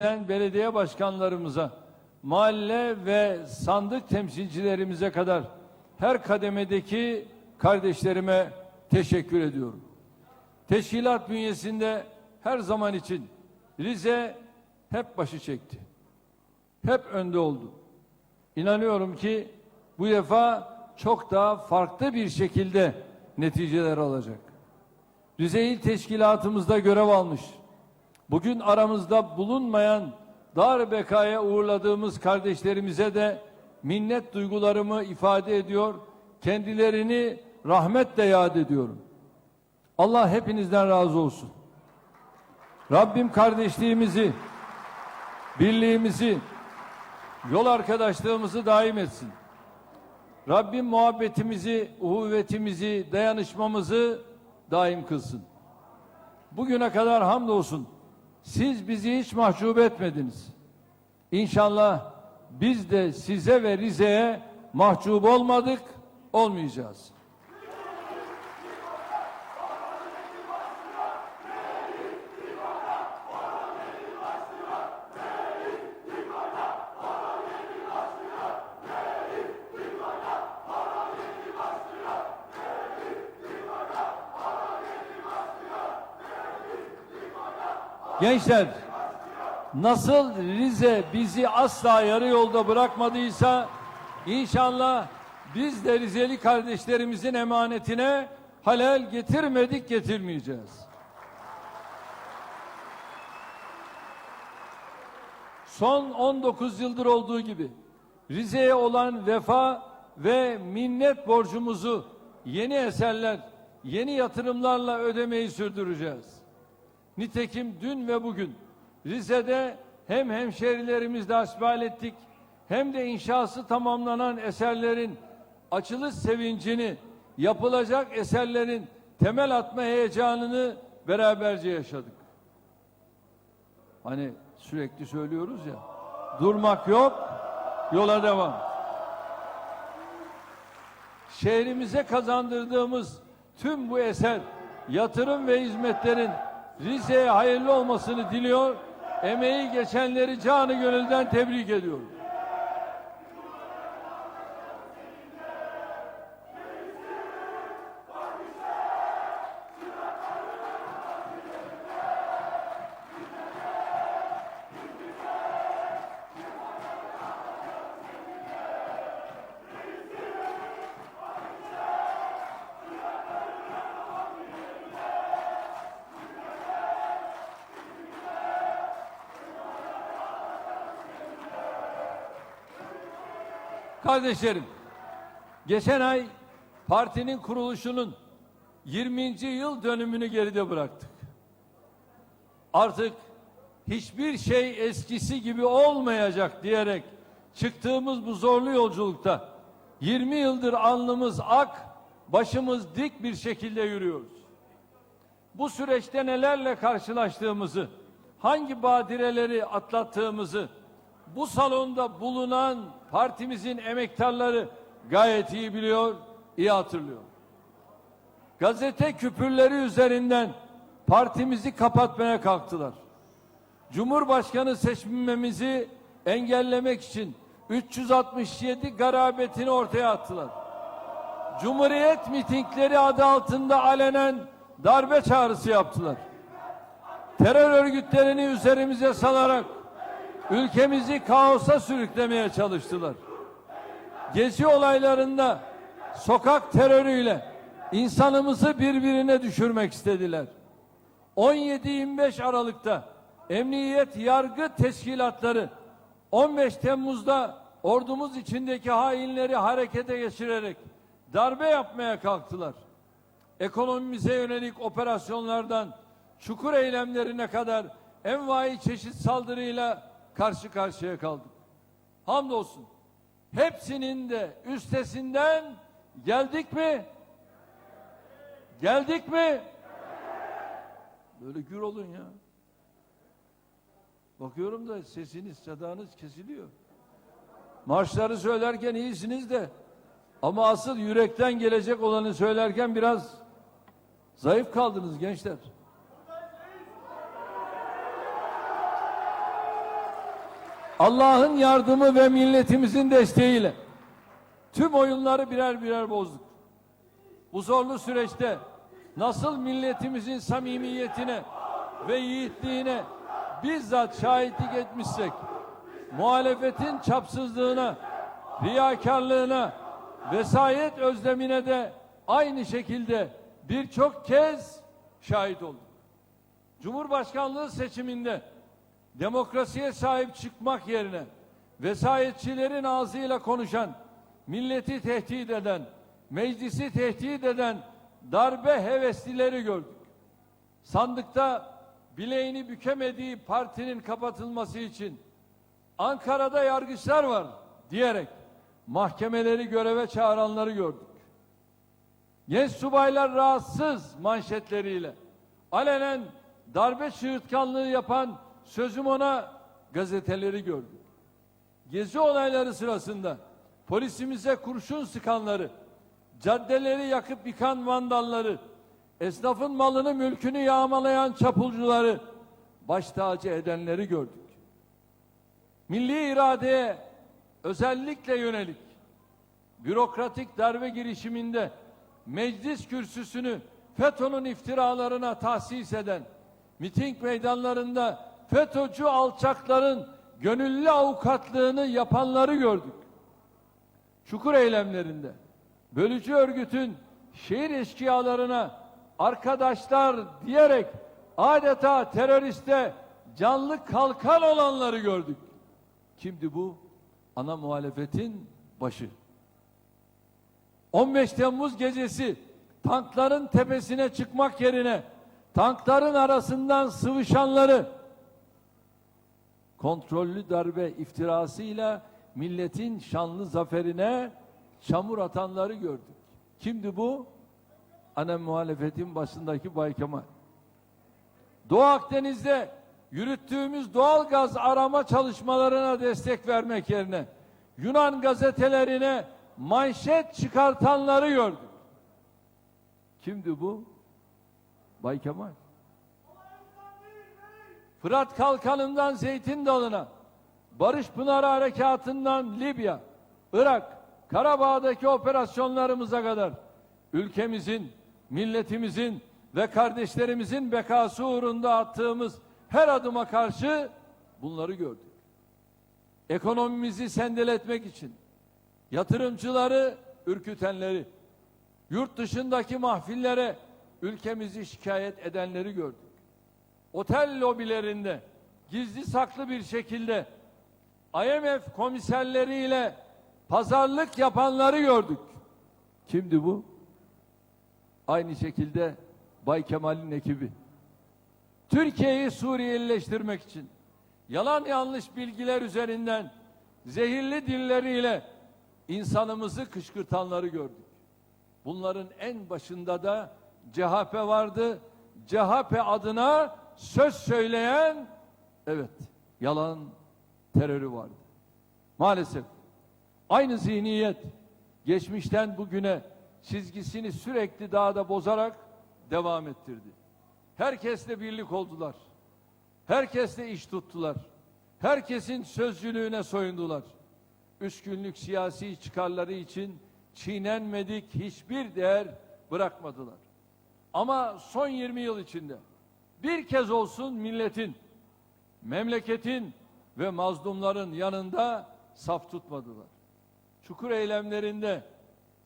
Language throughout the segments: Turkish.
gelen belediye başkanlarımıza, mahalle ve sandık temsilcilerimize kadar her kademedeki kardeşlerime teşekkür ediyorum. Teşkilat bünyesinde her zaman için Rize hep başı çekti. Hep önde oldu. İnanıyorum ki bu defa çok daha farklı bir şekilde neticeler alacak. Rize İl Teşkilatımızda görev almış. Bugün aramızda bulunmayan dar bekaya uğurladığımız kardeşlerimize de minnet duygularımı ifade ediyor. Kendilerini rahmetle yad ediyorum. Allah hepinizden razı olsun. Rabbim kardeşliğimizi, birliğimizi, yol arkadaşlığımızı daim etsin. Rabbim muhabbetimizi, uhuvvetimizi, dayanışmamızı daim kılsın. Bugüne kadar hamdolsun siz bizi hiç mahcup etmediniz. İnşallah biz de size ve Rize'ye mahcup olmadık, olmayacağız. Gençler, nasıl Rize bizi asla yarı yolda bırakmadıysa inşallah biz de Rizeli kardeşlerimizin emanetine halel getirmedik getirmeyeceğiz. Son 19 yıldır olduğu gibi Rize'ye olan vefa ve minnet borcumuzu yeni eserler, yeni yatırımlarla ödemeyi sürdüreceğiz. Nitekim dün ve bugün Rize'de hem hemşerilerimizle hasbihal ettik hem de inşası tamamlanan eserlerin açılış sevincini, yapılacak eserlerin temel atma heyecanını beraberce yaşadık. Hani sürekli söylüyoruz ya, durmak yok, yola devam. Şehrimize kazandırdığımız tüm bu eser, yatırım ve hizmetlerin Rize'ye hayırlı olmasını diliyor. Emeği geçenleri canı gönülden tebrik ediyorum. Kardeşlerim, geçen ay partinin kuruluşunun 20. yıl dönümünü geride bıraktık. Artık hiçbir şey eskisi gibi olmayacak diyerek çıktığımız bu zorlu yolculukta 20 yıldır alnımız ak, başımız dik bir şekilde yürüyoruz. Bu süreçte nelerle karşılaştığımızı, hangi badireleri atlattığımızı, bu salonda bulunan partimizin emektarları gayet iyi biliyor, iyi hatırlıyor. Gazete küpürleri üzerinden partimizi kapatmaya kalktılar. Cumhurbaşkanı seçmemizi engellemek için 367 garabetini ortaya attılar. Cumhuriyet mitingleri adı altında alenen darbe çağrısı yaptılar. Terör örgütlerini üzerimize salarak ülkemizi kaosa sürüklemeye çalıştılar. Gezi olaylarında sokak terörüyle insanımızı birbirine düşürmek istediler. 17-25 Aralık'ta emniyet yargı teşkilatları 15 Temmuz'da ordumuz içindeki hainleri harekete geçirerek darbe yapmaya kalktılar. Ekonomimize yönelik operasyonlardan çukur eylemlerine kadar envai çeşit saldırıyla karşı karşıya kaldık. Hamdolsun. Hepsinin de üstesinden geldik mi? Geldik mi? Böyle gür olun ya. Bakıyorum da sesiniz, sadanız kesiliyor. Marşları söylerken iyisiniz de ama asıl yürekten gelecek olanı söylerken biraz zayıf kaldınız gençler. Allah'ın yardımı ve milletimizin desteğiyle tüm oyunları birer birer bozduk. Bu zorlu süreçte nasıl milletimizin samimiyetine ve yiğitliğine bizzat şahitlik etmişsek, muhalefetin çapsızlığına, riyakarlığına, vesayet özlemine de aynı şekilde birçok kez şahit olduk. Cumhurbaşkanlığı seçiminde demokrasiye sahip çıkmak yerine vesayetçilerin ağzıyla konuşan, milleti tehdit eden, meclisi tehdit eden darbe heveslileri gördük. Sandıkta bileğini bükemediği partinin kapatılması için Ankara'da yargıçlar var diyerek mahkemeleri göreve çağıranları gördük. Genç subaylar rahatsız manşetleriyle alenen darbe çığırtkanlığı yapan sözüm ona gazeteleri gördük. Gezi olayları sırasında polisimize kurşun sıkanları, caddeleri yakıp yıkan vandalları, esnafın malını mülkünü yağmalayan çapulcuları baş tacı edenleri gördük. Milli iradeye özellikle yönelik bürokratik darbe girişiminde meclis kürsüsünü FETÖ'nün iftiralarına tahsis eden, miting meydanlarında FETÖ'cü alçakların gönüllü avukatlığını yapanları gördük. Çukur eylemlerinde bölücü örgütün şehir eşkıyalarına arkadaşlar diyerek adeta teröriste canlı kalkan olanları gördük. Kimdi bu? Ana muhalefetin başı. 15 Temmuz gecesi tankların tepesine çıkmak yerine tankların arasından sıvışanları kontrollü darbe iftirasıyla milletin şanlı zaferine çamur atanları gördük. Kimdi bu? Ana muhalefetin başındaki Bay Kemal. Doğu Akdeniz'de yürüttüğümüz doğal gaz arama çalışmalarına destek vermek yerine Yunan gazetelerine manşet çıkartanları gördük. Kimdi bu? Bay Kemal. Fırat Kalkanı'ndan Zeytin Dalı'na, Barış Pınarı Harekatı'ndan Libya, Irak, Karabağ'daki operasyonlarımıza kadar ülkemizin, milletimizin ve kardeşlerimizin bekası uğrunda attığımız her adıma karşı bunları gördük. Ekonomimizi sendeletmek için yatırımcıları ürkütenleri, yurt dışındaki mahfillere ülkemizi şikayet edenleri gördük. Otel lobilerinde gizli saklı bir şekilde IMF komiserleriyle pazarlık yapanları gördük. Kimdi bu? Aynı şekilde Bay Kemal'in ekibi. Türkiye'yi Suriyelileştirmek için yalan yanlış bilgiler üzerinden zehirli dilleriyle insanımızı kışkırtanları gördük. Bunların en başında da CHP vardı. CHP adına söz söyleyen evet yalan terörü vardı. Maalesef aynı zihniyet geçmişten bugüne çizgisini sürekli daha da bozarak devam ettirdi. Herkesle birlik oldular. Herkesle iş tuttular. Herkesin sözcülüğüne soyundular. Üç günlük siyasi çıkarları için çiğnenmedik hiçbir değer bırakmadılar. Ama son 20 yıl içinde bir kez olsun milletin, memleketin ve mazlumların yanında saf tutmadılar. Çukur eylemlerinde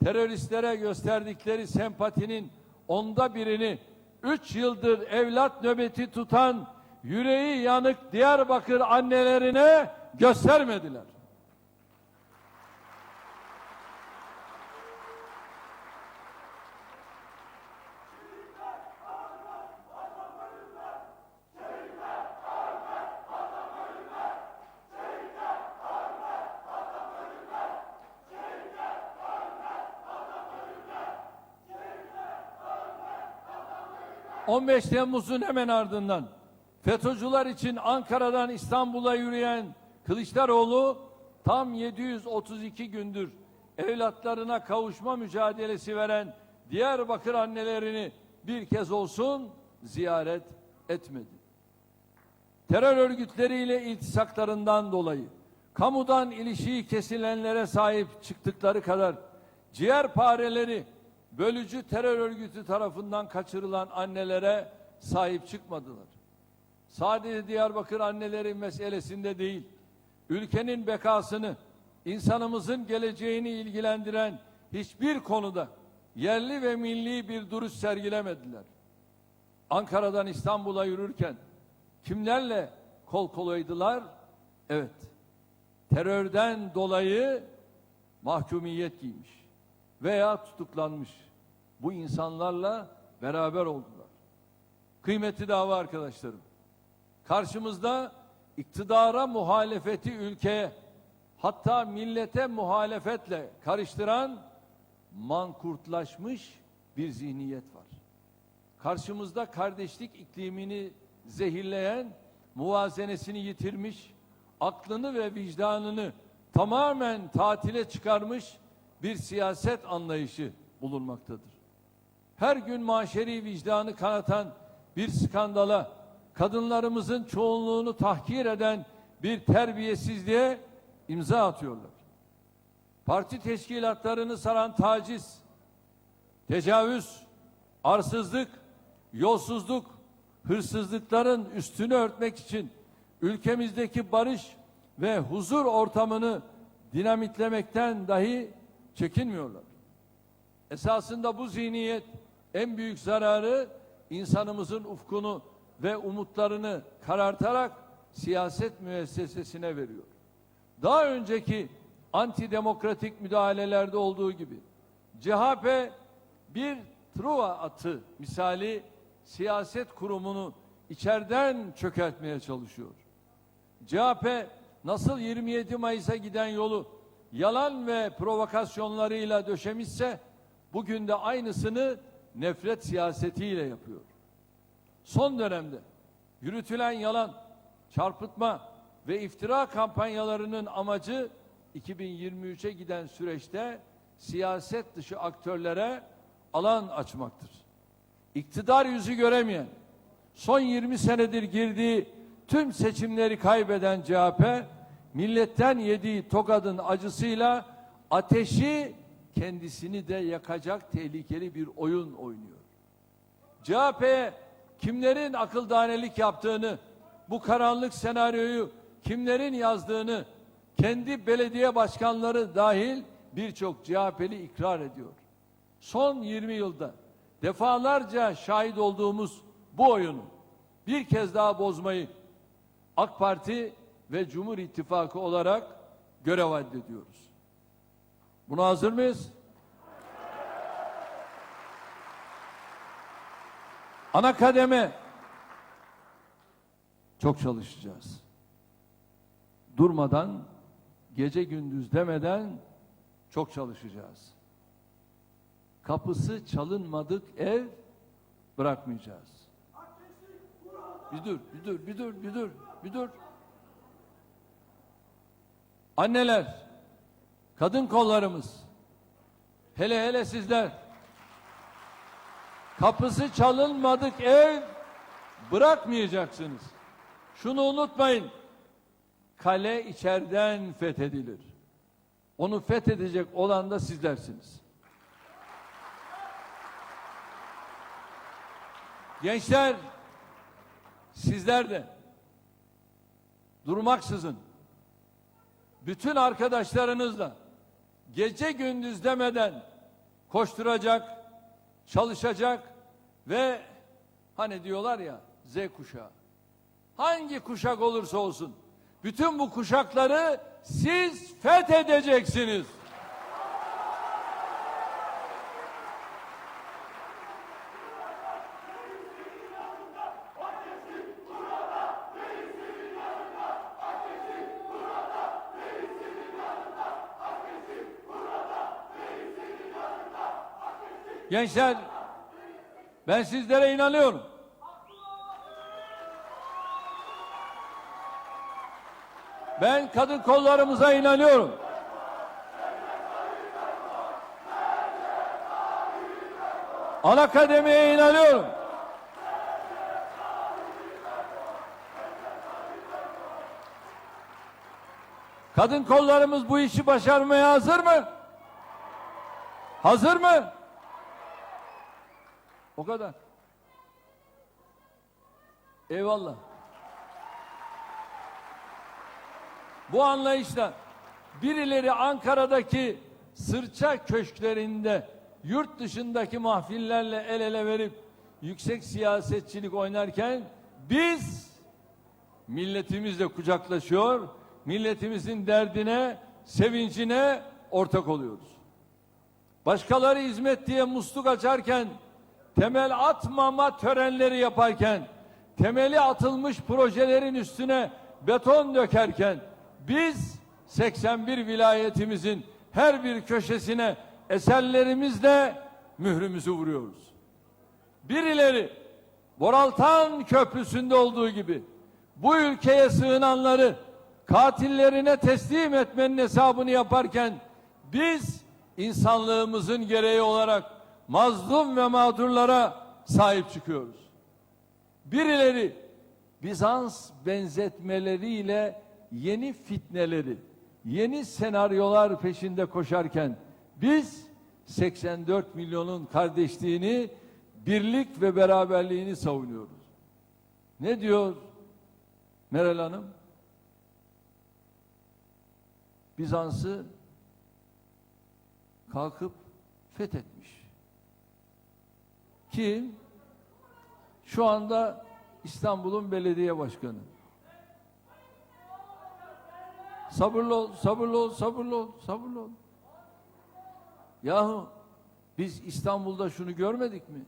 teröristlere gösterdikleri sempatinin onda birini üç yıldır evlat nöbeti tutan yüreği yanık Diyarbakır annelerine göstermediler. ...15 Temmuz'un hemen ardından... ...FETÖ'cüler için Ankara'dan İstanbul'a yürüyen... ...Kılıçdaroğlu... ...tam 732 gündür... ...evlatlarına kavuşma mücadelesi veren... ...Diyarbakır annelerini... ...bir kez olsun ziyaret etmedi. Terör örgütleriyle iltisaklarından dolayı... kamudan ilişiği kesilenlere sahip çıktıkları kadar ciğerpareleri bölücü terör örgütü tarafından kaçırılan annelere sahip çıkmadılar. Sadece Diyarbakır anneleri meselesinde değil, ülkenin bekasını, insanımızın geleceğini ilgilendiren hiçbir konuda yerli ve milli bir duruş sergilemediler. Ankara'dan İstanbul'a yürürken kimlerle kol kolaydılar? Evet, terörden dolayı mahkumiyet giymiş veya tutuklanmış bu insanlarla beraber oldular. Kıymetli dava arkadaşlarım, karşımızda iktidara muhalefeti ülkeye hatta millete muhalefetle karıştıran mankurtlaşmış bir zihniyet var. Karşımızda kardeşlik iklimini zehirleyen, muvazenesini yitirmiş, aklını ve vicdanını tamamen tatile çıkarmış bir siyaset anlayışı bulunmaktadır. Her gün maşeri vicdanı kanatan bir skandala, kadınlarımızın çoğunluğunu tahkir eden bir terbiyesizliğe imza atıyorlar. Parti teşkilatlarını saran taciz, tecavüz, arsızlık, yolsuzluk, hırsızlıkların üstünü örtmek için ülkemizdeki barış ve huzur ortamını dinamitlemekten dahi çekinmiyorlar. Esasında bu zihniyet en büyük zararı insanımızın ufkunu ve umutlarını karartarak siyaset müessesesine veriyor. Daha önceki antidemokratik müdahalelerde olduğu gibi CHP bir Truva atı misali siyaset kurumunu içeriden çökertmeye çalışıyor. CHP nasıl 27 Mayıs'a giden yolu yalan ve provokasyonlarıyla döşemişse bugün de aynısını nefret siyasetiyle yapıyor. Son dönemde yürütülen yalan, çarpıtma ve iftira kampanyalarının amacı 2023'e giden süreçte siyaset dışı aktörlere alan açmaktır. İktidar yüzü göremeyen, son 20 senedir girdiği tüm seçimleri kaybeden CHP, milletten yediği tokadın acısıyla ateşi kendisini de yakacak tehlikeli bir oyun oynuyor. CHP kimlerin akıldanelik yaptığını, bu karanlık senaryoyu kimlerin yazdığını kendi belediye başkanları dahil birçok CHP'li ikrar ediyor. Son 20 yılda defalarca şahit olduğumuz bu oyunu bir kez daha bozmayı AK Parti ve Cumhur İttifakı olarak görev addediyoruz. Buna hazır mıyız? Ana kademe çok çalışacağız. Durmadan, gece gündüz demeden çok çalışacağız. Kapısı çalınmadık ev bırakmayacağız. Bir dur, bir dur, bir dur, bir dur, bir dur. Anneler, kadın kollarımız, hele hele sizler, kapısı çalınmadık ev bırakmayacaksınız. Şunu unutmayın, kale içeriden fethedilir. Onu fethedecek olan da sizlersiniz. Gençler, sizler de durmaksızın bütün arkadaşlarınızla gece gündüz demeden koşturacak, çalışacak ve hani diyorlar ya Z kuşağı. Hangi kuşak olursa olsun bütün bu kuşakları siz fethedeceksiniz. Gençler ben sizlere inanıyorum. Ben kadın kollarımıza inanıyorum. Ana kademeye inanıyorum. Kadın kollarımız bu işi başarmaya hazır mı? Hazır mı? O kadar. Eyvallah. Bu anlayışla birileri Ankara'daki sırça köşklerinde yurt dışındaki mahfillerle el ele verip yüksek siyasetçilik oynarken biz milletimizle kucaklaşıyor, milletimizin derdine, sevincine ortak oluyoruz. Başkaları hizmet diye musluk açarken, temel atmama törenleri yaparken, temeli atılmış projelerin üstüne beton dökerken, biz 81 vilayetimizin her bir köşesine eserlerimizle mührümüzü vuruyoruz. Birileri Boraltan Köprüsü'nde olduğu gibi bu ülkeye sığınanları katillerine teslim etmenin hesabını yaparken biz insanlığımızın gereği olarak mazlum ve mağdurlara sahip çıkıyoruz. Birileri Bizans benzetmeleriyle yeni fitneleri, yeni senaryolar peşinde koşarken biz 84 milyonun kardeşliğini, birlik ve beraberliğini savunuyoruz. Ne diyor Meral Hanım? Bizans'ı kalkıp fethetmiş. Kim? Şu anda İstanbul'un belediye başkanı. Sabırlı ol, sabırlı ol, sabırlı ol, sabırlı ol. Yahu biz İstanbul'da şunu görmedik mi?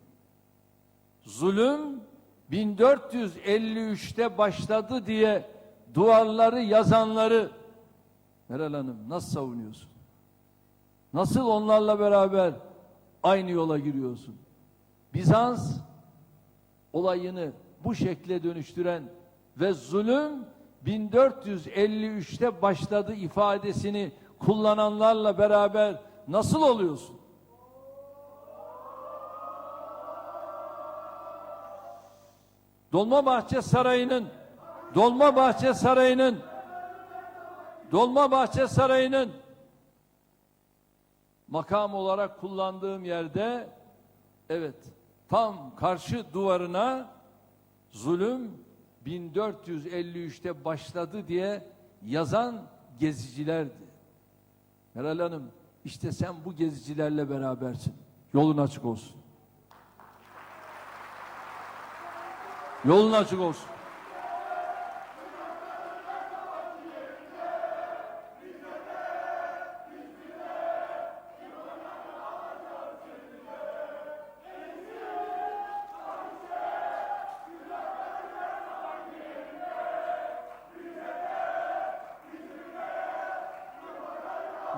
Zulüm 1453'te başladı diye duvarları yazanları Meral Hanım nasıl savunuyorsun? Nasıl onlarla beraber aynı yola giriyorsun? Bizans olayını bu şekle dönüştüren ve zulüm 1453'te başladı ifadesini kullananlarla beraber nasıl oluyorsun? Dolmabahçe Sarayı'nın Dolmabahçe Sarayı'nın Dolmabahçe Sarayı'nın makam olarak kullandığım yerde evet tam karşı duvarına zulüm 1453'te başladı diye yazan gezicilerdi. Meral Hanım işte sen bu gezicilerle berabersin. Yolun açık olsun. Yolun açık olsun.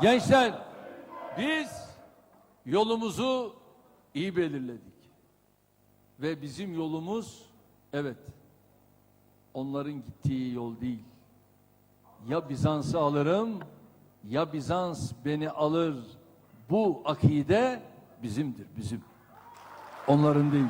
Gençler biz yolumuzu iyi belirledik. Ve bizim yolumuz evet onların gittiği yol değil. Ya Bizans'ı alırım ya Bizans beni alır. Bu akide bizimdir bizim. Onların değil.